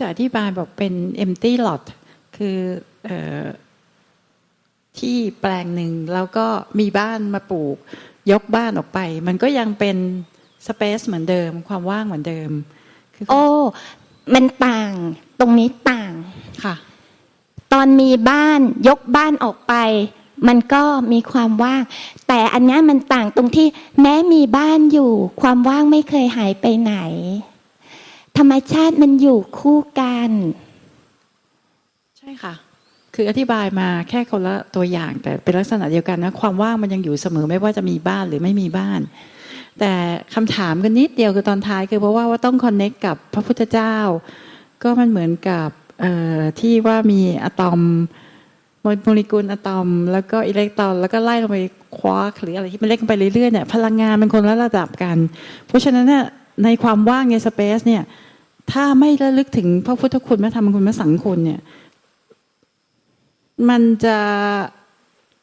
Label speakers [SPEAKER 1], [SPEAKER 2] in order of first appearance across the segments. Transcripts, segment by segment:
[SPEAKER 1] ทางนู้นจะอธิบายบอกเป็น empty lot คือเออที่แปลงหนึ่งแล้วก็มีบ้านมาปลูก ยกบ้านออกไป มันก็ยังเป็น space เหมือนเดิม ความว่างเหมือนเดิมคือ
[SPEAKER 2] โอ้มันต่าง ตรงนี้ต่าง
[SPEAKER 1] ค่ะ
[SPEAKER 2] ตอนมีบ้านยกบ้านออกไป มันก็มีความว่าง แต่อันเนี้ยมันต่างตรงที่แม้มีบ้านอยู่ ความว่างไม่เคยหายไปไหน ธรรมชาติมันอยู่คู่กัน
[SPEAKER 1] ใช่ค่ะ คืออธิบายมาแค่คนละตัวอย่าง แต่เป็นลักษณะเดียวกันนะความว่างมันยังอยู่เสมอไม่ว่าจะมีบ้านหรือไม่มีบ้าน แต่คำถามกันนิดเดียวคือตอนท้ายคือเพราะว่าว่าต้องคอนเน็กกับพระพุทธเจ้า ก็มันเหมือนกับที่ว่ามีอะตอมโมเลกุลอะตอม แล้วก็อิเล็กตรอนแล้วก็ไล่ลงไปควาร์กหรืออะไรที่มันเล็กไปเรื่อยๆเนี่ยพลังงานมันคนละระดับกัน เพราะฉะนั้นเนี่ย ในความว่างในสเปซเนี่ยถ้าไม่ระลึกถึงพระพุทธคุณพระธรรมคุณพระสังคุณเนี่ย มันจะ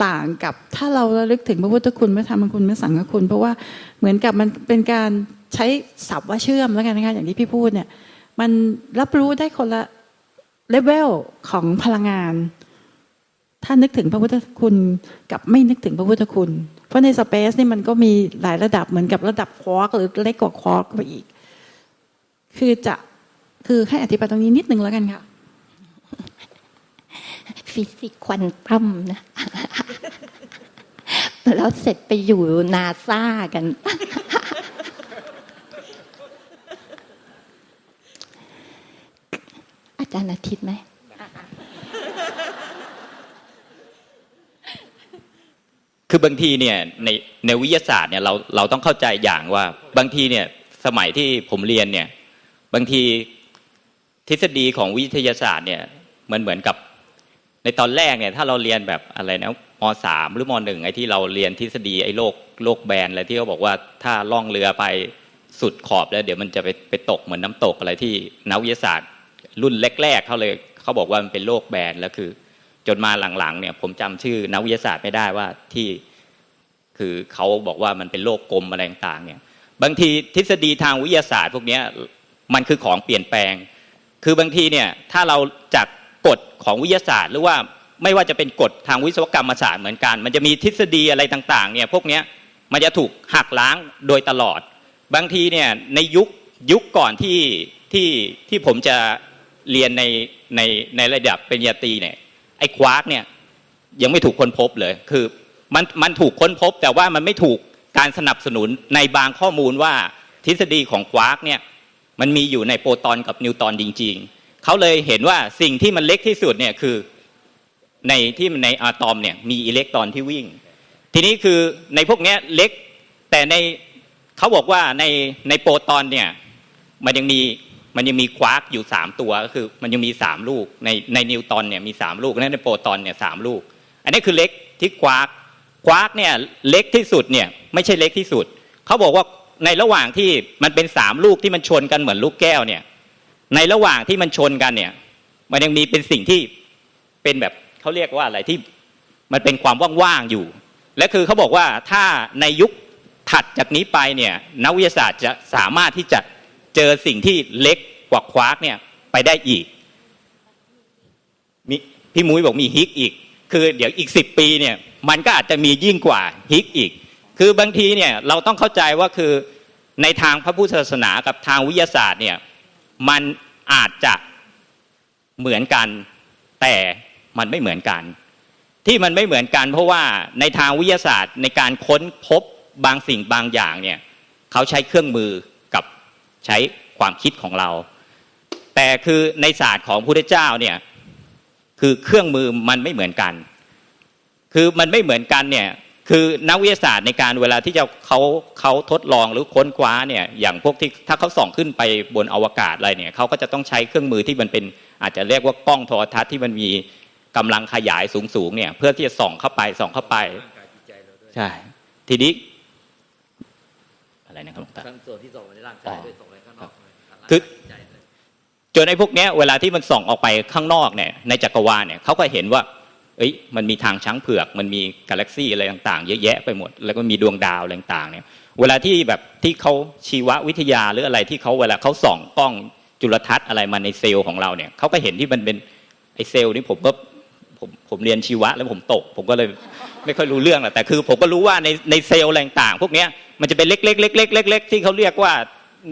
[SPEAKER 1] ต่างกับถ้าเราระลึกถึงพระพุทธคุณพระธรรมคุณพระสังฆคุณ เพราะว่าเหมือนกับมันเป็นการใช้ศัพท์ว่าเชื่อมแล้วกันนะคะอย่างที่พี่พูดเนี่ย มันรับรู้ได้คนละเลเวลของพลังงาน ถ้านึกถึงพระพุทธคุณกับไม่นึกถึงพระพุทธคุณ เพราะในสเปซนี่มันก็มีหลายระดับเหมือนกับระดับควอร์กหรือเล็กกว่าควอร์กไปอีก คือจะคือให้อธิบายตรงนี้นิดนึงแล้วกันค่ะ
[SPEAKER 2] ฟิสิกส์ควอนตัมนะแล้วเสร็จไปอยู่นาซากัน อาจารย์อาทิตย์ไหม
[SPEAKER 3] คือบางทีเนี่ยในในวิทยาศาสตร์เนี่ยเราเราต้องเข้าใจอย่างว่าบางทีเนี่ยสมัยที่ผมเรียนเนี่ยบางทีทฤษฎีของวิทยาศาสตร์เนี่ยมันเหมือนกับในตอนแรกเนี่ยถ้าเราเรียนแบบอะไรนะมสามหรือมหนึ่งไอ้ที่เราเรียนทฤษฎีไอ้โลกโลกแบนอะไรที่เขาบอกว่าถ้าล่องเรือไปสุดขอบแล้ว เดี๋ยวมันจะไปไปตกเหมือนน้ำตกอะไรที่นักวิทยาศาสตร์ รุ่นแรกๆเขาเลยเขาบอกว่ามันเป็นโลกแบนแล้วคือ จนมาหลังๆเนี่ยผมจำชื่อนักวิทยาศาสตร์ไม่ได้ว่าที่คือเขาบอกว่ามันเป็นโลกกลมอะไรต่างๆเนี่ยบางทีทฤษฎีทางวิทยาศาสตร์ พวกนี้มันคือของเปลี่ยนแปลง คือบางทีเนี่ยถ้าเราจากกฎของวิทยาศาสตร์ หรือว่าไม่ว่าจะเป็นกฎทางวิศวกรรมศาสตร์เหมือนกัน มันจะมีทฤษฎีอะไรต่างๆเนี่ยพวกนี้มันจะถูกหักล้างโดยตลอด บางทีเนี่ยในยุคยุคก่อนที่ที่ที่ผมจะเรียนในในในระดับปริญญาตรีเนี่ย ไอ้ควาร์กเนี่ยยังไม่ถูกค้นพบเลย คือมันมันถูกค้นพบ แต่ว่ามันไม่ถูกการสนับสนุนในบางข้อมูลว่าทฤษฎีของควาร์กเนี่ยมันมีอยู่ในโปรตอนกับนิวตรอนจริง ๆ เขาเลยเห็นว่าสิ่งที่มันเล็กที่สุดเนี่ยคือในที่ในอะตอมเนี่ยมีอิเล็กตรอนที่วิ่ง ทีนี้คือในพวกนี้เล็กแต่ในเขาบอกว่าในในโปรตอนเนี่ยมันยังมี มันยังมีควาร์กอยู่สามตัวก็คือ มันยังมีสามลูกในในนิวตอนเนี่ยมีสามลูกนั่นในโปรตอนเนี่ยสามลูก อันนี้คือเล็กที่ควาร์กควาร์กเนี่ยเล็กที่สุดเนี่ยไม่ใช่เล็กที่สุดเขาบอกว่าในระหว่างที่มันเป็นสามลูกที่มันชนกันเหมือนลูกแก้วเนี่ย ในระหว่างที่มันชนกันเนี่ย มันยังมีเป็นสิ่งที่เป็นแบบเขาเรียกว่าอะไรที่มันเป็นความว่างๆอยู่ และคือเขาบอกว่าถ้าในยุคถัดจากนี้ไปเนี่ยนักวิทยาศาสตร์จะสามารถที่จะ เจอสิ่งที่เล็กกว่าควาร์กเนี่ยไปได้อีกมีพี่มุ้ยบอกมีฮิกอีก คือเดี๋ยวอีกสิบปีเนี่ยมันก็อาจจะมียิ่งกว่าฮิกอีก คือบางทีเนี่ยเราต้องเข้าใจว่าคือในทางพระพุทธศาสนากับทางวิทยาศาสตร์เนี่ยมันอาจจะเหมือนกัน แต่มันไม่เหมือนกัน ที่มันไม่เหมือนกัน เพราะว่าในทางวิทยาศาสตร์ในการค้นพบบางสิ่งบางอย่างเนี่ยเขาใช้เครื่องมือ ใช้ความคิดของเรา แต่คือในศาสตร์ของพระพุทธเจ้าเนี่ยคือเครื่องมือมันไม่เหมือนกัน คือมันไม่เหมือนกันเนี่ยคือนักวิทยาศาสตร์ในการเวลาที่จะเขาเขาทดลองหรือค้นคว้าเนี่ยอย่างพวกที่ถ้าเขาส่องขึ้นไปบนอวกาศอะไรเนี่ยเขาก็จะต้องใช้เครื่องมือที่มันเป็นอาจจะเรียกว่ากล้องโทรทัศน์ที่มันมีกำลังขยายสูงๆเนี่ยเพื่อที่จะส่องเข้าไปส่องเข้าไปใช่ทีนี้อะไรนะครับหลวงตา
[SPEAKER 4] ทั้งส่วนที่ส่งไปในร่างกายด้วยส่งไปข้างนอกด้วย
[SPEAKER 3] คือ
[SPEAKER 4] จ
[SPEAKER 3] นไอ้พวกเนี้ยเวลาที่มันส่องออกไปข้างนอกเนี่ยในจักรวาลเนี่ยเขาก็เห็นว่า เอ้ยมันมีทางช้างเผือกมันมีกาแล็กซี่อะไรต่างๆ เยอะแยะไปหมด แล้วก็มีดวงดาวอะไรต่างๆเนี่ยเวลาที่แบบที่เขาชีววิทยาหรืออะไรที่เขาเวลาเขาส่องกล้องจุลทรรศน์อะไรมาในเซลล์ของเราเนี่ยเขาก็เห็นที่มันเป็นไอเซลล์นี่ผมก็ผมผมเรียนชีวะแล้วผมตก ผมก็เลยไม่ค่อยรู้เรื่องแหละแต่คือ ผมก็รู้ว่าในในเซลล์อะไรต่างๆพวกเนี้ยมันจะเป็นเล็กๆเล็กๆเล็กๆที่เขาเรียกว่า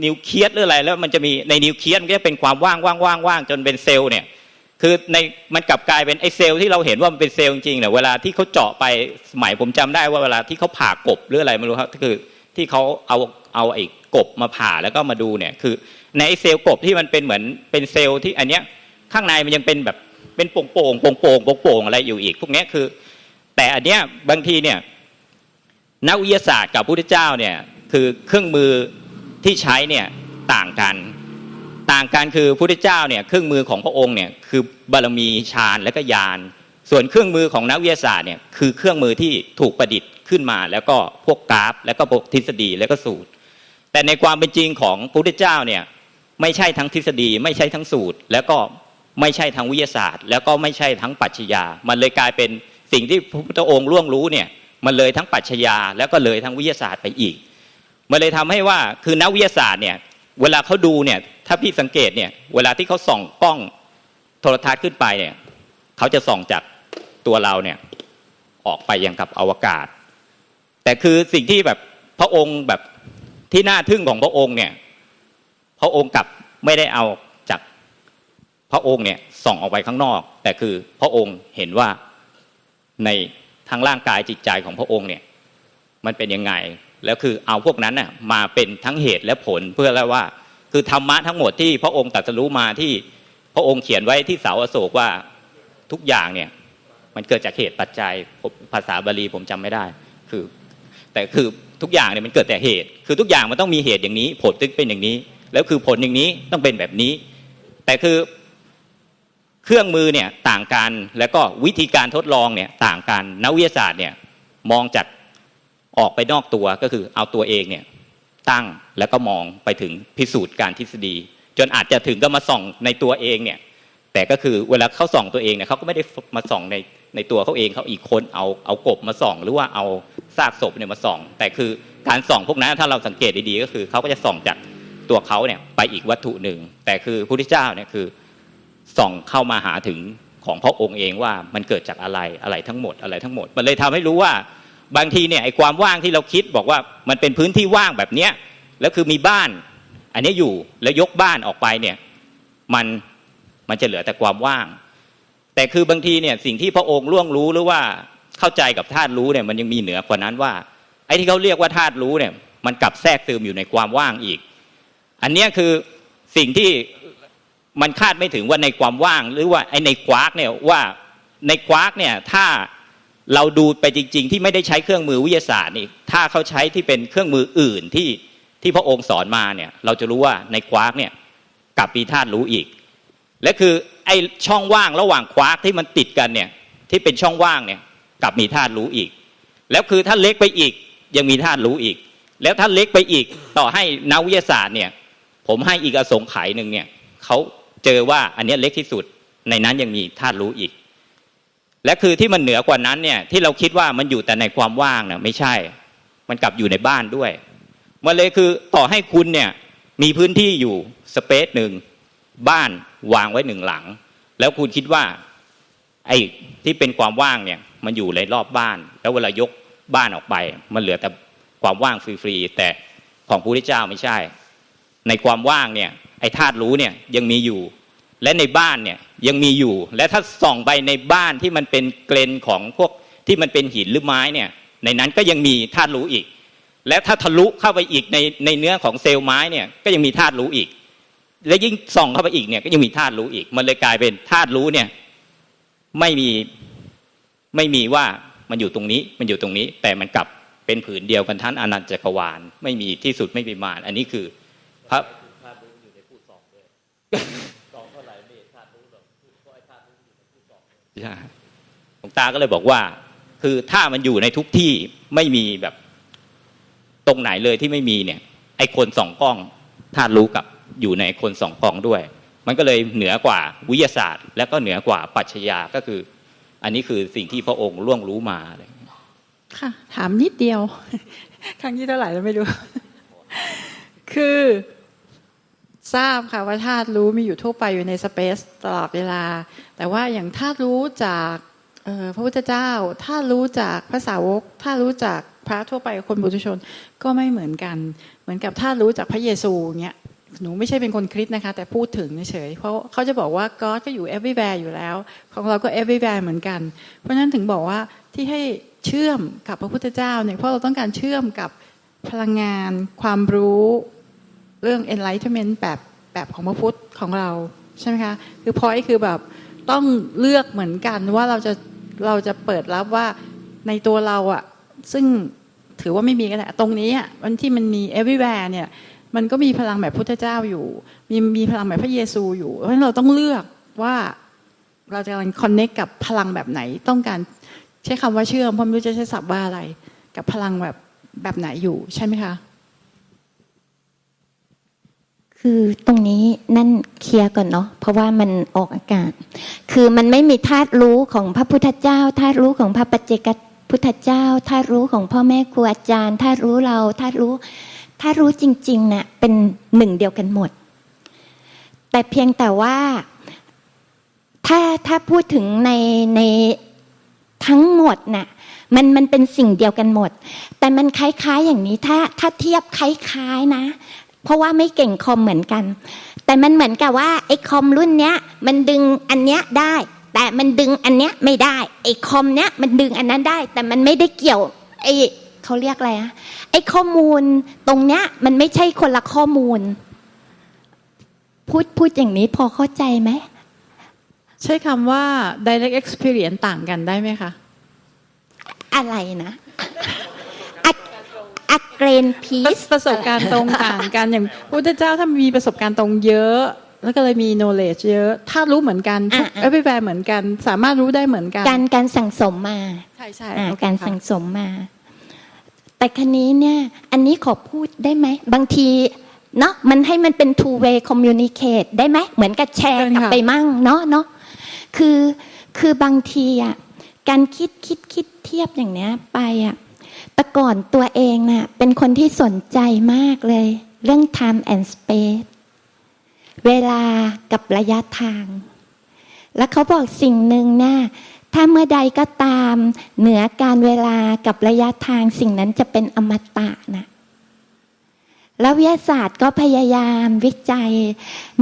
[SPEAKER 3] นิวเคลียสหรืออะไรแล้วมันจะมีในนิวเคลียสมันก็จะเป็นความว่างว่างว่างว่างจนเป็นเซลล์เนี่ยคือในมันกลับกลายเป็นไอเซลล์ที่เราเห็นว่ามันเป็นเซลล์จริงๆเนี่ยเวลาที่เขาเจาะไปสมัยผมจำได้ว่าเวลาที่เขาผ่ากบหรืออะไรไม่รู้ครับคือที่เขาเอาเอาไอ้กบมาผ่าแล้วก็มาดูเนี่ยคือในไอเซลล์กบที่มันเป็นเหมือนเป็นเซลล์ที่อันเนี้ยข้างในมันยังเป็นแบบเป็นโป่งโป่งโป่งโป่งโป่งโป่งอะไรอยู่อีก พวกเนี้ยคือ แต่อันเนี้ยบางทีเนี่ยนักวิทยาศาสตร์กับพระพุทธเจ้าเนี่ยคือเครื่องมือ ที่ใช้เนี่ยต่างกัน ต่างกันคือพระพุทธเจ้าเนี่ยเครื่องมือของพระองค์เนี่ยคือบารมีฌานและก็ญาณส่วนเครื่องมือของนักวิทยาศาสตร์เนี่ยคือเครื่องมือที่ถูกประดิษฐ์ขึ้นมา แล้วก็พวกกราฟ แล้วก็พวกทฤษฎีแล้วก็สูตร แต่ในความเป็นจริงของพระพุทธเจ้าเนี่ยไม่ใช่ทั้งทฤษฎี ไม่ใช่ทั้งสูตร แล้วก็ไม่ใช่ทั้งวิทยาศาสตร์ แล้วก็ไม่ใช่ทั้งปรัชญามันเลยกลายเป็นสิ่งที่พระพุทธองค์ร่วงรู้เนี่ยมันเลยทั้งปรัชญาแล้วก็เลยทั้งวิทยาศาสตร์ไปอีก มันเลยทำให้ว่าคือนักวิทยาศาสตร์เนี่ยเวลาเขาดูเนี่ยถ้าพี่สังเกตเนี่ยเวลาที่เขาส่องกล้องโทรทัศน์ขึ้นไปเนี่ยเขาจะส่องจากตัวเราเนี่ยออกไปยังกับอวกาศ แต่คือสิ่งที่แบบพระองค์แบบที่น่าทึ่งของพระองค์เนี่ยพระองค์กลับไม่ได้เอาจากพระองค์เนี่ยส่องออกไปข้างนอก แต่คือพระองค์เห็นว่าในทางร่างกายจิตใจของพระองค์เนี่ยมันเป็นยังไง แล้วคือเอาพวกนั้นน่ะมาเป็นทั้งเหตุและผลเพื่อแล้วว่า คือธรรมะทั้งหมดที่พระองค์ตรัสรู้มาที่พระองค์เขียนไว้ที่เสาอโศกว่าทุกอย่างเนี่ยมันเกิดจากเหตุปัจจัยภาษาบาลีผมจำไม่ได้ คือ แต่คือทุกอย่างเนี่ยมันเกิดแต่เหตุ คือทุกอย่างมันต้องมีเหตุอย่างนี้ ผลตึกเป็นอย่างนี้ แล้วคือผลอย่างนี้ต้องเป็นแบบนี้ แต่คือเครื่องมือเนี่ยต่างกันแล้วก็วิธีการทดลองเนี่ยต่างกันนักวิทยาศาสตร์เนี่ยมองจาก ออกไปนอกตัวก็คือเอาตัวเองเนี่ยตั้งแล้วก็มองไปถึงพิสูจน์การทฤษฎี จนอาจจะถึงก็มาส่องในตัวเองเนี่ยแต่ก็คือเวลาเขาส่องตัวเองเนี่ยเขาก็ไม่ได้มาส่องในในตัวเขาเองเขาอีกคนเอาเอากบมาส่อง หรือว่าเอาซากศพเนี่ยมาส่อง แต่คือการส่องพวกนั้นถ้าเราสังเกตดีๆก็คือเขาก็จะส่องจากตัวเขาเนี่ยไปอีกวัตถุหนึ่ง แต่คือพระพุทธเจ้าเนี่ยคือส่องเข้ามาหาถึงของพระองค์เองว่ามันเกิดจากอะไรอะไรทั้งหมดอะไรทั้งหมด มันเลยทำให้รู้ว่า บางทีเนี่ยไอ้ความว่างที่เราคิดบอกว่ามันเป็นพื้นที่ว่างแบบเนี้ยแล้วคือมีบ้าน อันนี้อยู่แล้วยกบ้านออกไปเนี่ยมันมันจะเหลือแต่ความว่าง แต่คือบางทีเนี่ยสิ่งที่พระองค์ล่วงรู้หรือว่าเข้าใจกับธาตุรู้เนี่ยมันยังมีเหนือกว่านั้นว่า ไอ้ที่เขาเรียกว่าธาตุรู้เนี่ยมันกลับแทรกซึมอยู่ในความว่างอีก อันนี้คือสิ่งที่มันคาดไม่ถึงว่าในความว่างหรือว่าไอ้ในควากเนี่ยว่าในควากเนี่ยถ้า เราดูไปจริง ๆ ที่ไม่ได้ใช้เครื่องมือวิทยาศาสตร์นี่ถ้าเขาใช้ที่เป็นเครื่องมืออื่นที่ที่พระองค์สอนมาเนี่ย เราจะรู้ว่าในควากเนี่ยกลับมีธาตุรู้อีก และคือไอช่องว่างระหว่างควากที่มันติดกันเนี่ยที่เป็นช่องว่างเนี่ยกลับมีธาตุรู้อีก แล้วคือถ้าเล็กไปอีกยังมีธาตุรู้อีก แล้วถ้าเล็กไปอีกต่อให้นักวิทยาศาสตร์เนี่ย ผมให้อีกอสงไขยหนึ่งเนี่ยเขาเจอว่าอันนี้เล็กที่สุดในนั้นยังมีธาตุรู้อีก และคือที่มันเหนือกว่านั้นเนี่ยที่เราคิดว่ามันอยู่แต่ในความว่างเนี่ยไม่ใช่ มันกลับอยู่ในบ้านด้วยมันเลยคือต่อให้คุณเนี่ยมีพื้นที่อยู่สเปซหนึ่งบ้านวางไว้หนึ่งหลัง แล้วคุณคิดว่าไอ้ที่เป็นความว่างเนี่ยมันอยู่ในรอบบ้าน แล้วเวลายกบ้านออกไป มันเหลือแต่ความว่างฟรีๆแต่ของพระพุทธเจ้าไม่ใช่ ในความว่างเนี่ยไอ้ธาตุรู้เนี่ยยังมีอยู่ และในบ้านเนี่ยยังมีอยู่ และถ้าส่องไปในบ้านที่มันเป็นเกรนของพวกที่มันเป็นหินหรือไม้เนี่ยในนั้นก็ยังมีธาตุรู้อีก และถ้าทะลุเข้าไปอีกในในเนื้อของเซลล์ไม้เนี่ยก็ยังมีธาตุรู้อีก และยิ่งส่องเข้าไปอีกเนี่ยก็ยังมีธาตุรู้อีก มันเลยกลายเป็นธาตุรู้เนี่ยไม่มีไม่มีว่ามันอยู่ตรงนี้มันอยู่ตรงนี้ แต่มันกลับเป็นผืนเดียวกันทั้นอนันตจักรวาลไม่มีที่สุดไม่มีมานอันนี้คือพระ
[SPEAKER 4] ธาตุรู้อยู่ในผู้สองด้วย ห
[SPEAKER 3] ลวงตาก็เลยบอกว่า คือถ้ามันอยู่ในทุกที่ไม่มีแบบตรงไหนเลยที่ไม่มีเนี่ย ไอ้คนสองกล้องธาตุรู้กับอยู่ในคนสองกล้องด้วย มันก็เลยเหนือกว่าวิทยาศาสตร์ และก็เหนือกว่าปรัชญาก็คือ อันนี้คือสิ่งที่พระองค์ล่วงรู้มาเงี้ย
[SPEAKER 1] ค่ะ ถามนิดเดียว ครั้งที่เท่าไหร่แล้วไม่รู้ คือ ทราบค่ะว่าธาตุรู้มีอยู่ทั่วไปอยู่ในสเปซตลอดเวลา แต่ว่าอย่างธาตุรู้จากพระพุทธเจ้าธาตุรู้จากพระสาวกธาตุรู้จากพระทั่วไปคนบุตุชนก็ไม่เหมือนกัน เหมือนกับธาตุรู้จากพระเยซูเงี้ยหนูไม่ใช่เป็นคนคริสต์นะคะ แต่พูดถึงเฉยเพราะเขาจะบอกว่าก็ก็อยู่ everywhere อยู่แล้ว ของเราก็ everywhere เหมือนกัน เพราะฉะนั้นถึงบอกว่าที่ให้เชื่อมกับพระพุทธเจ้าเนี่ยเพราะเราต้องการเชื่อมกับพลังงาน ความรู้ เรื่อง enlightenment แบบแบบของพระพุทธของเราใช่ไหมคะคือ point คือแบบต้องเลือกเหมือนกันว่าเราจะเราจะเปิดรับว่าในตัวเราอะซึ่งถือว่าไม่มีกันแหละตรงนี้อะมันที่มันมี everywhere เนี่ยมันก็มีพลังแบบพุทธเจ้าอยู่ มีมีพลังแบบพระเยซูอยู่เพราะฉะนั้นเราต้องเลือกว่าเราจะกำลัง connect กับพลังแบบไหนต้องการใช้คำว่าเชื่อมเพราะไม่รู้จะใช้ศัพท์ว่าอะไร กับพลังแบบแบบไหนอยู่ใช่ไหมคะ
[SPEAKER 2] คือตรงนี้นั่นเคลียร์ก่อนเนาะเพราะว่ามันออกอากาศ คือมันไม่มีธาตุรู้ของพระพุทธเจ้าธาตุรู้ของพระปัจเจกพุทธเจ้าธาตุรู้ของพ่อแม่ครูอาจารย์ธาตุรู้เราธาตุรู้ธาตุรู้จริงๆเนะ่ะเป็นหนึ่งเดียวกันหมด แต่เพียงแต่ว่าถ้าถ้าพูดถึงในในทั้งหมดน่ะมันมันเป็นสิ่งเดียวกันหมด แต่มันคล้ายๆอย่างนี้ถ้าถ้าเทียบคล้ายๆนะ เพราะว่าไม่เก่งคอมเหมือนกัน แต่มันเหมือนกับว่าไอ้คอมรุ่นเนี้ย มันดึงอันเนี้ยได้ แต่มันดึงอันเนี้ยไม่ได้ไอ้คอมเนี้ยมันดึงอันนั้นได้ แต่มันไม่ได้เกี่ยวไอ้เขาเรียกอะไรอะไอ้ข้อมูลตรงเนี้ย มันไม่ใช่คนละข้อมูล พูดพูดอย่างนี้พอเข้าใจไหม
[SPEAKER 1] ใช้คำว่า direct experience ต่างกันได้ไหมคะ
[SPEAKER 2] อะไรนะอะ อะเกรนพี
[SPEAKER 1] ประ
[SPEAKER 2] ซ
[SPEAKER 1] ประสบการณ์ตรงต่างกันอย่างพุทธเจ้าถ้ามีประสบการณ์ตรงเยอะ แล้วก็เลยมี knowledge เยอะ ถ้ารู้เหมือนกันทุก everywhere เหมือนกัน สามารถรู้ได้เหมือนกัน
[SPEAKER 2] การการสั่งสมมา
[SPEAKER 1] ใช่ใช่
[SPEAKER 2] อ่า
[SPEAKER 1] โอเค
[SPEAKER 2] การ
[SPEAKER 1] ค่ะ
[SPEAKER 2] สั่งสมมา แต่คันนี้เนี่ย อันนี้ขอพูดได้ไหม บางทีเนาะมันให้มันเป็น two way communicate ได้ไหม เหมือนกับแชร์กลับไปมั่งเนาะเนาะคือคือบางทีอะการคิดคิดคิดเทียบอย่างเนี้ยไปอะ แต่ก่อนตัวเองน่ะเป็นคนที่สนใจมากเลย เรื่อง time and space เวลากับระยะทาง แล้วเขาบอกสิ่งหนึ่งน่ะถ้าเมื่อใดก็ตามเหนือการเวลากับระยะทางสิ่งนั้นจะเป็นอมตะนะแล้ววิทยาศาสตร์ก็พยายามวิจัย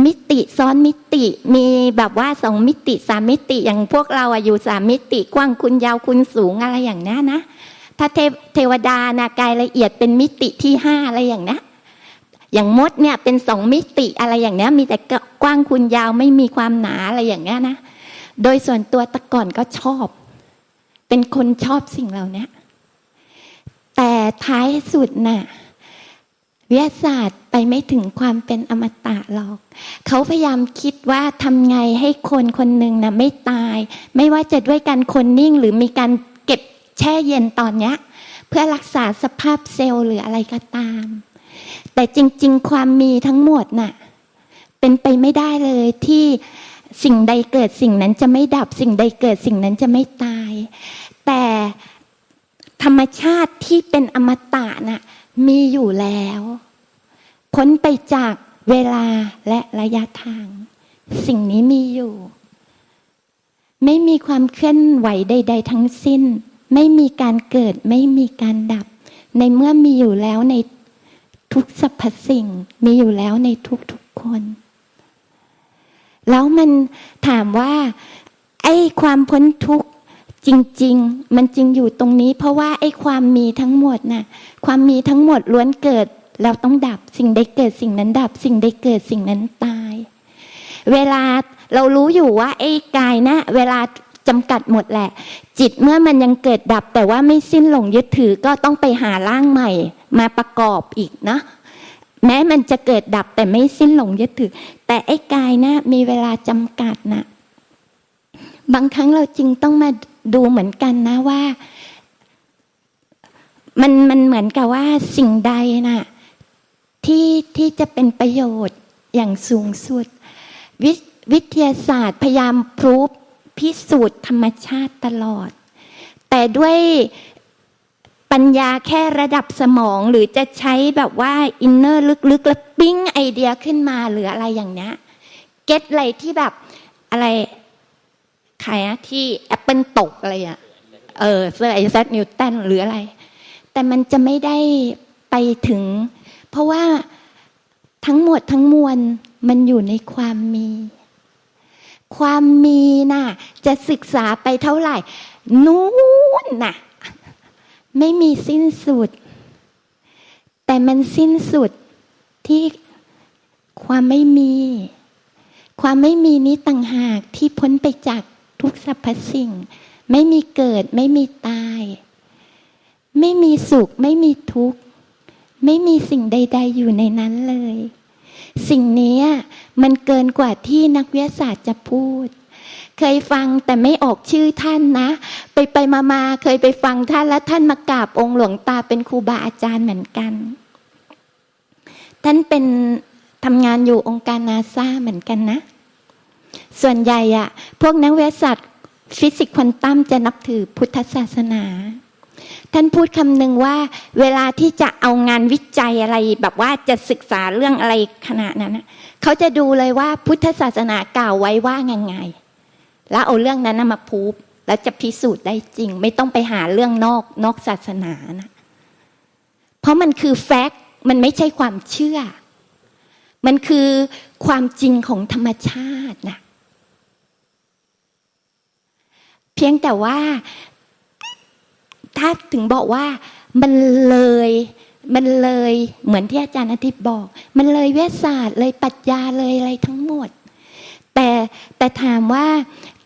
[SPEAKER 2] มิติซ้อนมิติมีแบบว่าสองมิติสามมิติอย่างพวกเราอะอยู่สามมิติกว้างคุณยาวคุณสูงอะไรอย่างนี้นะ ถ้าเทเทวดานะกายละเอียดเป็นมิติที่ห้าอะไรอย่างนี้อย่างมดเนี่ยเป็นสองมิติอะไรอย่างเนี้ย มีแต่กว้างคุณยาวไม่มีความหนาอะไรอย่างเงี้ยนะโดยส่วนตัวตะก่อนก็ชอบ เป็นคนชอบสิ่งเหล่านี้แต่ท้ายสุดน่ะวิทยาศาสตร์ไปไม่ถึงความเป็นอมตะหรอก เขาพยายามคิดว่าทำไงให้คนคนหนึ่งนะไม่ตาย ไม่ว่าจะด้วยการคนนิ่งหรือมีการ แช่เย็นตอนเนี้ยเพื่อรักษาสภาพเซลล์หรืออะไรก็ตาม แต่จริง ๆ ความมีทั้งหมดน่ะเป็นไปไม่ได้เลยที่สิ่งใดเกิดสิ่งนั้นจะไม่ดับสิ่งใดเกิดสิ่งนั้นจะไม่ตาย แต่ธรรมชาติที่เป็นอมตะน่ะมีอยู่แล้ว พ้นไปจากเวลาและระยะทาง สิ่งนี้มีอยู่ ไม่มีความเคลื่อนไหวใด ๆ ทั้งสิ้น ไม่มีการเกิดไม่มีการดับ ในเมื่อมีอยู่แล้วในทุกสรรพสิ่ง มีอยู่แล้วในทุกๆคน แล้วมันถามว่า ไอ้ความพ้นทุกข์จริง ๆ มันจึงอยู่ตรงนี้ เพราะว่าไอ้ความมีทั้งหมดน่ะ ความมีทั้งหมดล้วนเกิดแล้วต้องดับสิ่งใดเกิดสิ่งนั้นดับ สิ่งใดเกิดสิ่งนั้นตาย เวลาเรารู้อยู่ว่าไอ้กายนะ เวลา จำกัดหมดแหละ จิตเมื่อมันยังเกิดดับ แต่ว่าไม่สิ้นหลงยึดถือก็ต้องไปหาร่างใหม่ มาประกอบอีกนะแม้มันจะเกิดดับแต่ไม่สิ้นหลงยึดถือ แต่ไอ้กายนะมีเวลาจำกัดนะบางครั้งเราจริงต้องมาดูเหมือนกันนะว่า มันมันเหมือนกับว่าสิ่งใดนะ่ะที่ที่จะเป็นประโยชน์อย่างสูงสุด วิวิทยาศาสตร์พยายามพรูฟ พิสูจน์ธรรมชาติตลอด แต่ด้วยปัญญาแค่ระดับสมองหรือจะใช้แบบว่าอินเนอร์ลึกๆแล้วปิ้งไอเดียขึ้นมาหรืออะไรอย่างเนี้ยเก็ตอะไรที่แบบอะไรใครอะที่แอปเปิลตกอะไรอะเออเซอร์ไอแซคนิวตันหรืออะไร แต่มันจะไม่ได้ไปถึง เพราะว่าทั้งหมดทั้งมวลมันอยู่ในความมี ความมีน่ะ จะศึกษาไปเท่าไหร่ นู้นน่ะ ไม่มีสิ้นสุด แต่มันสิ้นสุดที่ความไม่มี ความไม่มีนี้ต่างหากที่พ้นไปจากทุกสรรพสิ่ง ไม่มีเกิด ไม่มีตาย ไม่มีสุข ไม่มีทุกข์ ไม่มีสิ่งใด ๆ อยู่ในนั้นเลย สิ่งนี้มันเกินกว่าที่นักวิทยาศาสตร์จะพูด เคยฟังแต่ไม่ออกชื่อท่านนะ ไปไปมามาเคยไปฟังท่านแล้วท่านมากราบองค์หลวงตาเป็นครูบาอาจารย์เหมือนกัน ท่านเป็นทำงานอยู่องค์การนาซาเหมือนกันนะ ส่วนใหญ่อะพวกนักวิทยาศาสตร์ฟิสิกส์ควอนตัมจะนับถือพุทธศาสนา ท่านพูดคำหนึ่งว่า เวลาที่จะเอางานวิจัยอะไรแบบว่าจะศึกษาเรื่องอะไรขนาดนั้นเขาจะดูเลยว่าพุทธศาสนากล่าวไว้ว่าไงไง แล้วเอาเรื่องนั้นมาพูบแล้วจะพิสูจน์ได้จริง ไม่ต้องไปหาเรื่องนอกนอกศาสนานะเพราะมันคือแฟกต์มันไม่ใช่ความเชื่อ มันคือความจริงของธรรมชาตินะเพียงแต่ว่า ถ้าถึงบอกว่ามันเลยมันเลยเหมือนที่อาจารย์อาทิตย์บอก มันเลยเวชศาสตร์เลยปรัชญาเลยอะไรทั้งหมด แต่แต่ถามว่า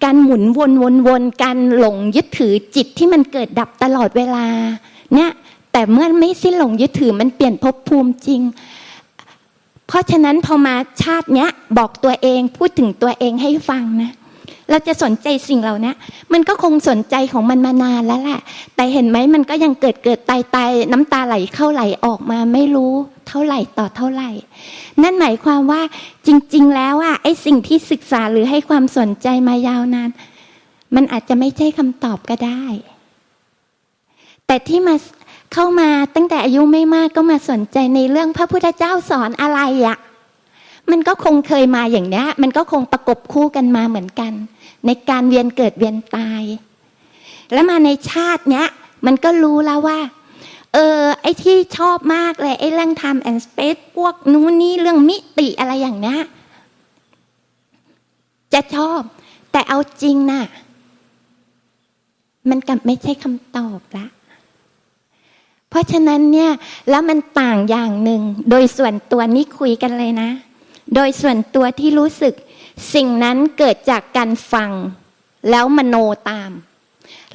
[SPEAKER 2] การหมุนวนวนวนการหลงยึดถือจิตที่มันเกิดดับตลอดเวลา เนี่ยแต่เมื่อไม่สิ้นหลงยึดถือมันเปลี่ยนภพภูมิจริง เพราะฉะนั้นพอมาชาติเนี้ยบอกตัวเองพูดถึงตัวเองให้ฟังนะ เราจะสนใจสิ่งเหล่านี้มันก็คงสนใจของมันมานานแล้วแหละ แต่เห็นไหมมันก็ยังเกิดเกิดตายตายน้ำตาไหลเข้าไหลออกมาไม่รู้เท่าไหร่ต่อเท่าไหร่ นั่นหมายความว่าจริง ๆ แล้วอะไอ้สิ่งที่ศึกษาหรือให้ความสนใจมายาวนาน มันอาจจะไม่ใช่คำตอบก็ได้ แต่ที่มาเข้ามาตั้งแต่อายุไม่มากก็มาสนใจในเรื่องพระพุทธเจ้าสอนอะไรอะ มันก็คงเคยมาอย่างเนี้ย มันก็คงประกบคู่กันมาเหมือนกัน ในการเวียนเกิดเวียนตาย แล้วมาในชาติเนี้ย มันก็รู้แล้วว่า เออ ไอ้ที่ชอบมากเลยไอ้เรื่อง time and space พวกนู้นนี่เรื่องมิติอะไรอย่างเนี้ยจะชอบ แต่เอาจริงน่ะ มันกลับไม่ใช่คำตอบละเพราะฉะนั้นเนี่ย แล้วมันต่างอย่างหนึ่ง โดยส่วนตัวนี่คุยกันเลยนะ โดยส่วนตัวที่รู้สึกสิ่งนั้นเกิดจากการฟัง แล้วมโนตาม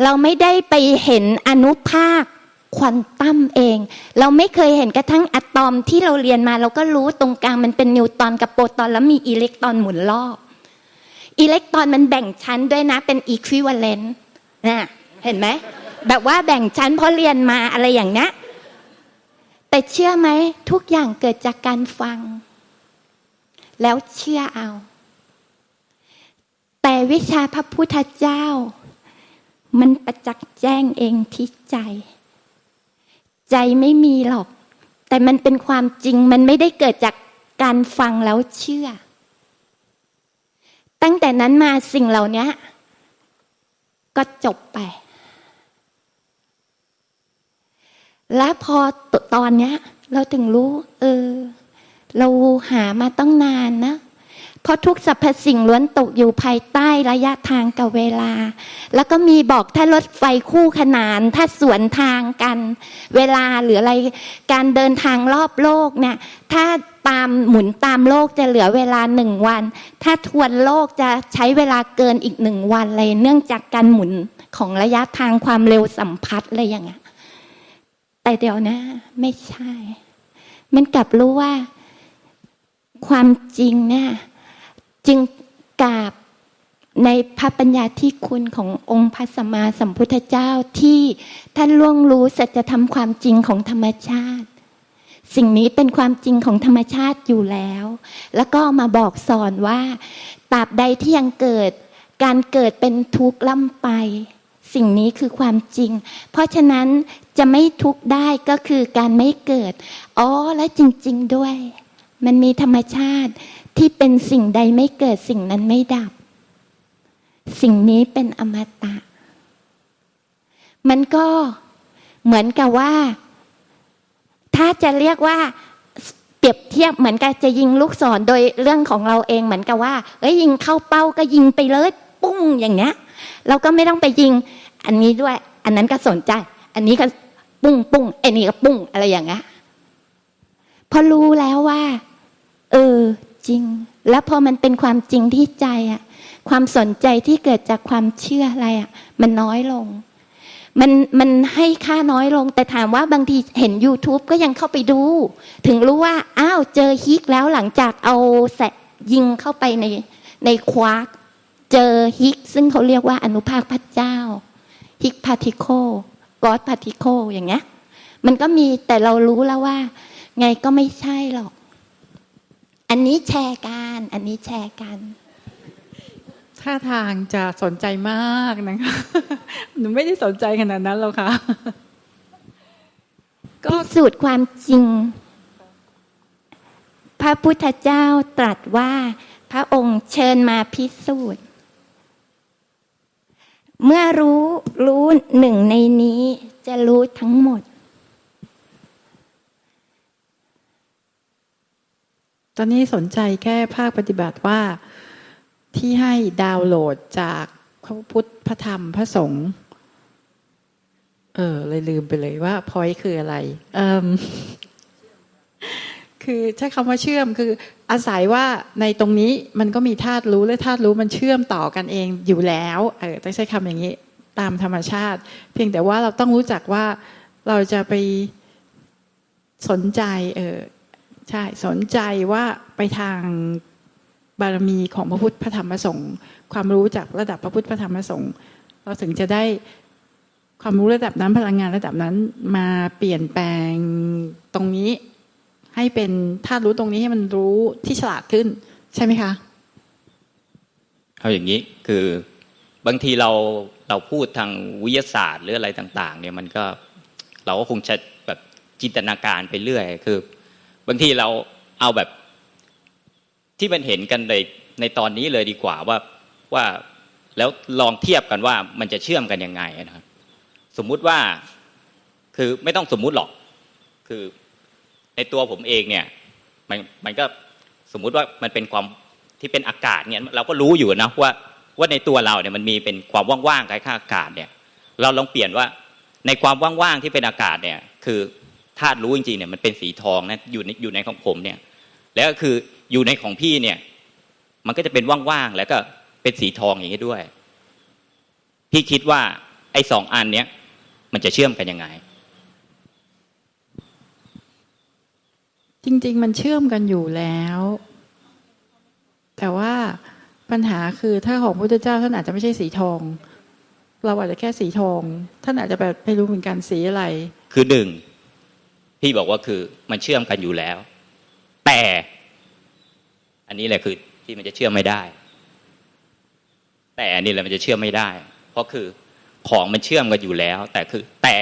[SPEAKER 2] เราไม่ได้ไปเห็นอนุภาคควอนตัมเอง เราไม่เคยเห็นกระทั่งอะตอมที่เราเรียนมา เราก็รู้ตรงกลางมันเป็นนิวตรอนกับโปรตอนแล้วมีอิเล็กตรอนหมุนรอบอิเล็กตรอนมันแบ่งชั้นด้วยนะเป็นอีควิวเลนต์นะเห็นไหมแบบว่าแบ่งชั้นเพราะเรียนมาอะไรอย่างเนี้ยแต่เชื่อไหมทุกอย่างเกิดจากการฟัง แล้วเชื่อเอา แต่วิชาพระพุทธเจ้า มันประจักษ์แจ้งเองที่ใจ ใจไม่มีหรอก แต่มันเป็นความจริงมันไม่ได้เกิดจากการฟังแล้วเชื่อ ตั้งแต่นั้นมาสิ่งเหล่านี้ก็จบไป และพอตอนเนี้ย เราถึงรู้ เออ เราหามาต้องนานนะ เพราะทุกสรรพสิ่งล้วนตกอยู่ภายใต้ระยะทางกับเวลา แล้วก็มีบอกถ้ารถไฟคู่ขนาน ถ้าสวนทางกัน เวลาหรืออะไร การเดินทางรอบโลกเนี่ย ถ้าตามหมุนตามโลกจะเหลือเวลาหนึ่งวัน ถ้าทวนโลกจะใช้เวลาเกินอีกหนึ่งวันเลย เนื่องจากการหมุนของระยะทางความเร็วสัมพัทธ์อะไรอย่างเงี้ยแต่เดี๋ยวนะ ไม่ใช่ มันกลับรู้ว่า ความจริงเนี่ยจึงกราบในพระปัญญาที่คุณขององค์พระสัมมาสัมพุทธเจ้าที่ท่านล่วงรู้สัจธรรมความจริงของธรรมชาติ สิ่งนี้เป็นความจริงของธรรมชาติอยู่แล้ว แล้วก็มาบอกสอนว่าตราบใดที่ยังเกิด การเกิดเป็นทุกข์ล่ำไป สิ่งนี้คือความจริง เพราะฉะนั้นจะไม่ทุกข์ได้ก็คือการไม่เกิดอ๋อและจริง ๆ ด้วย มันมีธรรมชาติที่เป็นสิ่งใดไม่เกิดสิ่งนั้นไม่ดับ สิ่งนี้เป็นอมตะ มันก็เหมือนกับว่า ถ้าจะเรียกว่าเปรียบเทียบเหมือนกับจะยิงลูกศรโดยเรื่องของเราเองเหมือนกับว่าเอ้ยยิงเข้าเป้าก็ยิงไปเลย ปุ้งอย่างเนี้ยเราก็ไม่ต้องไปยิง อันนี้ด้วย อันนั้นก็สนใจ อันนี้ก็ปุ้งปุ้งไอ้นี่ก็ปุ้งอะไรอย่างเงี้ยพอรู้แล้วว่า เออจริง แล้วพอมันเป็นความจริงที่ใจอะความสนใจที่เกิดจากความเชื่ออะไรอะมันน้อยลง มันมันให้ค่าน้อยลง แต่ถามว่าบางทีเห็น YouTube ก็ยังเข้าไปดู ถึงรู้ว่า อ้าว เจอฮิกแล้วหลังจากเอาแสยิงเข้าไปในในควาร์กเจอฮิก ซึ่งเขาเรียกว่าอนุภาคพระเจ้า ฮิกพาร์ติโคกอดพาร์ติโคอย่างเงี้ย มันก็มีแต่เรารู้แล้วว่า ไงก็ไม่ใช่หรอก อันนี้แชร์กัน อันนี้แชร์กัน
[SPEAKER 1] ท่าทางจะสนใจมากนะคะ หนูไม่ได้สนใจขนาดนั้นหรอกค่ะ ก็
[SPEAKER 2] พิสูจน์ความจริง พระพุทธเจ้าตรัสว่า พระองค์เชิญมาพิสูจน์ เมื่อรู้รู้หนึ่งในนี้จะรู้ทั้งหมด
[SPEAKER 1] อนนี้สนใจแค่ภาคปฏิบัติว่าที่ให้ดาวน์โหลดจากพระพุทธพระธรรมพระสงฆ์เออเลยลืมไปเลยว่าพอยคืออะไรเอมคือใช้คำว่าเชื่อมคืออาศัยว่าในตรงนี้มันก็มีธาตุรู้และธาตุรู้มันเชื่อมต่อกันเองอยู่แล้วเออต้องใช้คำอย่างนี้ตามธรรมชาติ เพียงแต่ว่าเราต้องรู้จักว่าเราจะไปสนใจเออ ใช่สนใจว่าไปทางบารมีของพระพุทธพระธรรมพระสงฆ์ความรู้จากระดับพระพุทธพระธรรมพระสงฆ์เราถึงจะได้ความรู้ระดับนั้นพลังงานระดับนั้นมาเปลี่ยนแปลงตรงนี้ ให้เป็นธาตุรู้ตรงนี้ให้มันรู้ที่ฉลาดขึ้น ใช่ไหมคะ
[SPEAKER 3] เอาอย่างนี้คือบางทีเราเราพูดทางวิทยาศาสตร์หรืออะไรต่าง ๆ เนี่ยมันก็เราก็คงจะแบบจินตนาการไปเรื่อย คือ บางทีเราเอาแบบที่มันเห็นกันเลยในตอนนี้เลยดีกว่าว่าว่าแล้วลองเทียบกันว่ามันจะเชื่อมกันยังไงนะครับสมมุติว่าคือไม่ต้องสมมุติหรอก คือในตัวผมเองเนี่ยมันมันก็สมมุติว่ามันเป็นความที่เป็นอากาศเนี่ยเราก็รู้อยู่นะว่าว่าในตัวเราเนี่ยมันมีเป็นความว่างๆคล้ายๆอากาศเนี่ย เราลองเปลี่ยนว่าในความว่างๆที่เป็นอากาศเนี่ย คือ ธาตุรู้จริงๆเนี่ยมันเป็นสีทองนะอยู่ในอยู่ในของผมเนี่ย แล้วก็คืออยู่ในของพี่เนี่ย มันก็จะเป็นว่างๆแล้วก็เป็นสีทองอย่างนี้ด้วย พี่คิดว่าไอ้สองอันเนี้ยมันจะเชื่อมกันยังไง
[SPEAKER 1] จริง ๆ มันเชื่อมกันอยู่แล้ว แต่ว่าปัญหาคือถ้าของพระพุทธเจ้าท่านอาจจะไม่ใช่สีทอง เราอาจจะแค่สีทอง ท่านอาจจะแบบไม่รู้เหมือนกันสีอะไร
[SPEAKER 3] คือหนึ่ง พี่บอกว่าคือมันเชื่อมกันอยู่แล้ว แต่อันนี้แหละคือที่มันจะเชื่อมไม่ได้ แต่อันนี้แหละมันจะเชื่อมไม่ได้ เพราะคือของมันเชื่อมกันอยู่แล้ว แต่คือแต่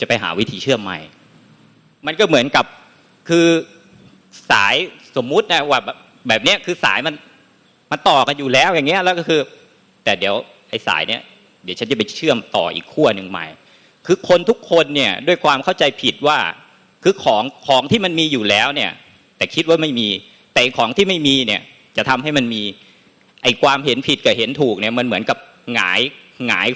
[SPEAKER 3] จะไปหาวิธีเชื่อมใหม่ มันก็เหมือนกับคือสายสมมุตินะว่าแบบแบบเนี้ยคือสายมันมันต่อกันอยู่แล้วอย่างเงี้ยแล้วก็คือ แต่เดี๋ยวไอ้สายเนี้ยเดี๋ยวฉันจะไปเชื่อมต่ออีกขั้วหนึ่งใหม่ คือคนทุกคนเนี่ยด้วยความเข้าใจผิดว่า คือของของที่มันมีอยู่แล้วเนี่ย แต่คิดว่าไม่มี แต่ของที่ไม่มีเนี่ยจะทำให้มันมี ไอความเห็นผิดกับเห็นถูกเนี่ยมันเหมือนกับหงายหงาย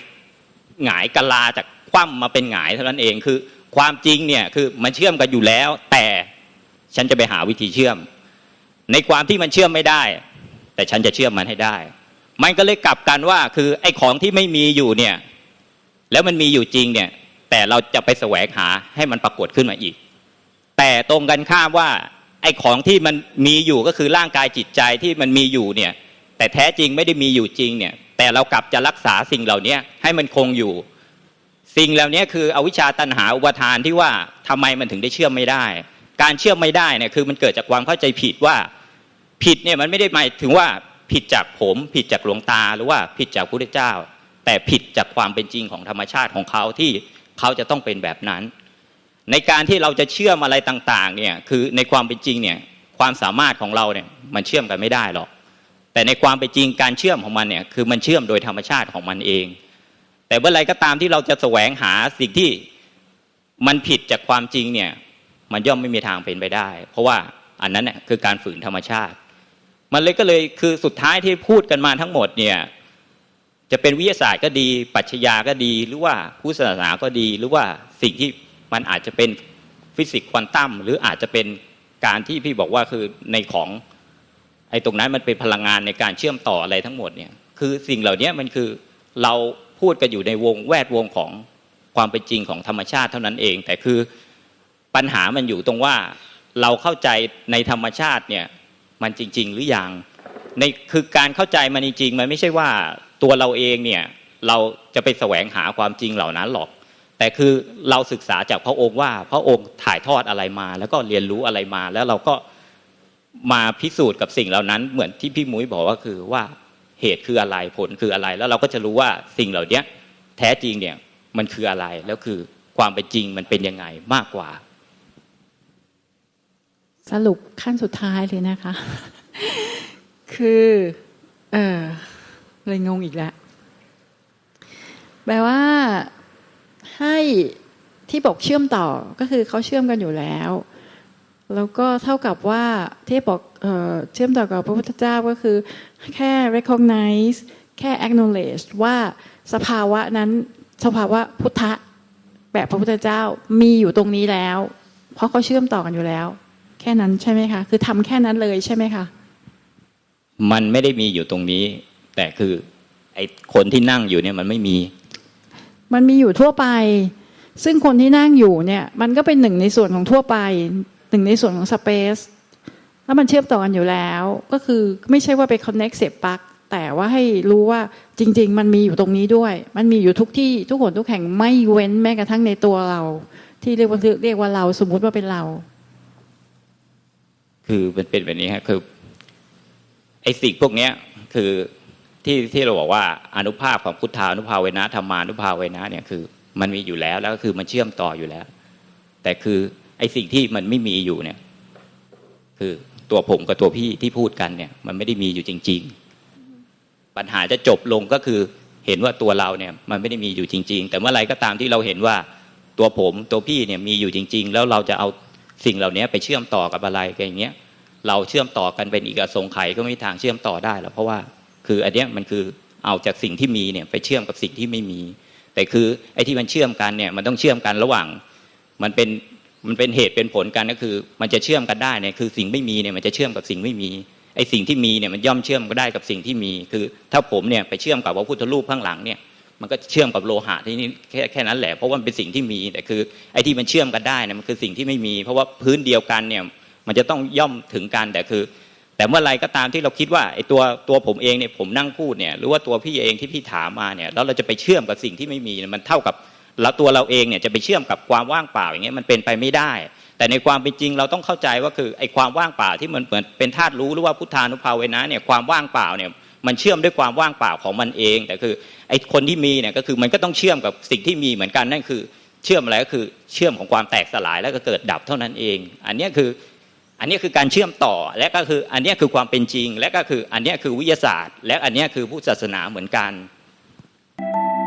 [SPEAKER 3] หงายกะลาจากคว่ำมาเป็นหงายเท่านั้นเองคือ ความจริงเนี่ยคือมันเชื่อมกันอยู่แล้ว แต่ฉันจะไปหาวิธีเชื่อม ในความที่มันเชื่อมไม่ได้ แต่ฉันจะเชื่อมมันให้ได้ มันก็เลยกลับกันว่าคือไอ้ของที่ไม่มีอยู่เนี่ย แล้วมันมีอยู่จริงเนี่ยแต่เราจะไปแสวงหาให้มันปรากฏขึ้นมาอีก แต่ตรงกันข้ามว่าไอ้ของที่มันมีอยู่ก็คือร่างกายจิตใจที่มันมีอยู่เนี่ยแต่แท้จริงไม่ได้มีอยู่จริงเนี่ยแต่เรากลับจะรักษาสิ่งเหล่านี้ให้มันคงอยู่ สิ่งเหล่านี้คืออวิชชาตันหาอุปทานที่ว่าทำไมมันถึงได้เชื่อมไม่ได้ การเชื่อมไม่ได้เนี่ยคือมันเกิดจากความเข้าใจผิดว่าผิดเนี่ยมันไม่ได้หมายถึงว่าผิดจากผม ผิดจากหลวงตาหรือว่าผิดจากพระพุทธเจ้า แต่ผิดจากความเป็นจริงของธรรมชาติของเขาที่เขาจะต้องเป็นแบบนั้น ในการที่เราจะเชื่อมอะไรต่างๆเนี่ยคือในความเป็นจริงเนี่ยความสามารถของเราเนี่ยมันเชื่อมกันไม่ได้หรอกแต่ในความเป็นจริงการเชื่อมของมันเนี่ยคือมันเชื่อมโดยธรรมชาติของมันเอง แต่เมื่อไรก็ตามที่เราจะแสวงหาสิ่งที่มันผิดจากความจริงเนี่ยมันย่อมไม่มีทางเป็นไปได้ เพราะว่าอันนั้นเนี่ยคือการฝืนธรรมชาติ มันเลยก็เลยคือสุดท้ายที่พูดกันมาทั้งหมดเนี่ย จะเป็นวิทยาศาสตร์ก็ดีปัชญาก็ดีหรือว่าพุทธศาสนาก็ดี หรือว่าสิ่งที่มันอาจจะเป็นฟิสิกส์ควอนตัมหรืออาจจะเป็นการที่พี่บอกว่าคือในของไอ้ตรงนั้นมันเป็นพลังงานในการเชื่อมต่ออะไรทั้งหมดเนี่ยคือสิ่งเหล่านี้มันคือเราพูดกันอยู่ในวงแวดวงของความเป็นจริงของธรรมชาติเท่านั้นเอง แต่คือปัญหามันอยู่ตรงว่าเราเข้าใจในธรรมชาติเนี่ยมันจริง ๆ หรือยังในคือการเข้าใจมันจริงๆมันไม่ใช่ว่า ตัวเราเองเนี่ยเราจะไปแสวงหาความจริงเหล่านั้นหรอก แต่คือเราศึกษาจากพระองค์ว่า พระองค์ถ่ายทอดอะไรมา แล้วก็เรียนรู้อะไรมาแล้วเราก็มาพิสูจน์กับสิ่งเหล่านั้น เหมือนที่พี่มุ้ยบอกว่าคือว่าเหตุคืออะไรผลคืออะไร แล้วเราก็จะรู้ว่าสิ่งเหล่านี้แท้จริงเนี่ยมันคืออะไรแล้วคือความเป็นจริงมันเป็นยังไงมากกว่า
[SPEAKER 1] สรุปขั้นสุดท้ายเลยนะคะ คือ เออ เลยงงอีกแล้วแปลว่าให้ที่บอกเชื่อมต่อก็คือเขาเชื่อมกันอยู่แล้ว แล้วก็เท่ากับว่าที่บอกเออเชื่อมต่อกับพระพุทธเจ้าก็คือ แค่ recognize แค่ acknowledge ว่าสภาวะนั้นสภาวะพุทธะแบบพระพุทธเจ้ามีอยู่ตรงนี้แล้ว เพราะเขาเชื่อมต่อกันอยู่แล้ว แค่นั้นใช่ไหมคะ คือทำแค่นั้นเลยใช่ไหมคะ
[SPEAKER 3] มันไม่ได้มีอยู่ตรงนี้ แต่คือไอ้คนที่นั่งอยู่เนี่ยมันไม่มี
[SPEAKER 1] มันมีอยู่ทั่วไป ซึ่งคนที่นั่งอยู่เนี่ย มันก็เป็นหนึ่งในส่วนของทั่วไปหนึ่งในส่วนของสเปซแล้วมันเชื่อมต่อกันอยู่แล้ว ก็คือไม่ใช่ว่าไป connect เสียบปลั๊กแต่ว่าให้รู้ว่าจริง ๆ มันมีอยู่ตรงนี้ด้วย มันมีอยู่ทุกที่ทุกคนทุกแห่งไม่เว้นแม้กระทั่งในตัวเรา ที่เรียกว่าเรียกว่าเราสมมุติว่าเป็นเรา
[SPEAKER 3] คือมันเป็นแบบนี้ครับคือไอ้สิ่งพวกเนี้ย คือ ที่ที่เราบอกว่าอนุภาพของพุทธานุภาเวนะธรรมานุภาเวนะเนี่ยคือ มันมีอยู่แล้วแล้วก็คือมันเชื่อมต่ออยู่แล้ว แต่คือไอ้สิ่งที่มันไม่มีอยู่เนี่ย คือตัวผมกับตัวพี่ที่พูดกันเนี่ย มันไม่ได้มีอยู่จริง ๆ ปัญหาจะจบลงก็คือเห็นว่าตัวเราเนี่ย มันไม่ได้มีอยู่จริง ๆ แต่เมื่อไรก็ตามที่เราเห็นว่าตัวผมตัวพี่เนี่ยมีอยู่จริง ๆ แล้วเราจะเอาสิ่งเหล่านี้ไปเชื่อมต่อกับอะไรกันอย่างเงี้ยเราเชื่อมต่อกันเป็นอีกสงไขก็ไม่มีทางเชื่อมต่อได้หรอกเพราะว่า คืออันเนี้ยมันคือเอาจากสิ่งที่มีเนี่ยไปเชื่อมกับสิ่งที่ไม่มี แต่คือไอ้ที่มันเชื่อมกันเนี่ยมันต้องเชื่อมกันระหว่าง มันเป็นมันเป็นเหตุเป็นผลกันก็คือ มันจะเชื่อมกันได้เนี่ยคือสิ่งไม่มีเนี่ยมันจะเชื่อมกับสิ่งไม่มีไอ้สิ่งที่มีเนี่ยมันย่อมเชื่อมก็ได้กับสิ่งที่มี คือ ถ้าผมเนี่ยไปเชื่อมกับพระพุทธรูปข้างหลังเนี่ยมันก็เชื่อมกับโลหะที่นี่แค่แค่นั้นแหละเพราะว่ามันเป็นสิ่งที่มีแต่คือไอ้ที่มันเชื่อมกันได้เนี่ยมันคือสิ่งที่ไม่มี เพราะว่าพื้นเดียวกันเนี่ยมันจะต้องย่อมถึงกันแต่คือ แต่เมื่อไรก็ตามที่เราคิดว่าไอ้ตัวตัวผมเองเนี่ยผมนั่งพูดเนี่ยหรือว่าตัวพี่เองที่พี่ถามมาเนี่ยแล้วเราจะไปเชื่อมกับสิ่งที่ไม่มีมันเท่ากับแล้วตัวเราเองเนี่ยจะไปเชื่อมกับความว่างเปล่าอย่างเงี้ยมันเป็นไปไม่ได้ แต่ในความเป็นจริงเราต้องเข้าใจว่าคือไอ้ความว่างเปล่าที่มันเหมือนเป็นธาตุรู้หรือว่าพุทธานุภาเวนะเนี่ยความว่างเปล่าเนี่ยมันเชื่อมด้วยความว่างเปล่าของมันเอง แต่คือไอ้คนที่มีเนี่ยก็คือมันก็ต้องเชื่อมกับสิ่งที่มีเหมือนกันนั่นคือ เชื่อมอะไรก็คือเชื่อมของความแตกสลายแล้วก็เกิดดับเท่านั้นเอง อันนี้คือ อันนี้คือการเชื่อมต่อและก็คืออันนี้คือความเป็นจริง และก็คืออันนี้คือวิทยาศาสตร์ และอันนี้คือผู้ศาสนาเหมือนกัน thank you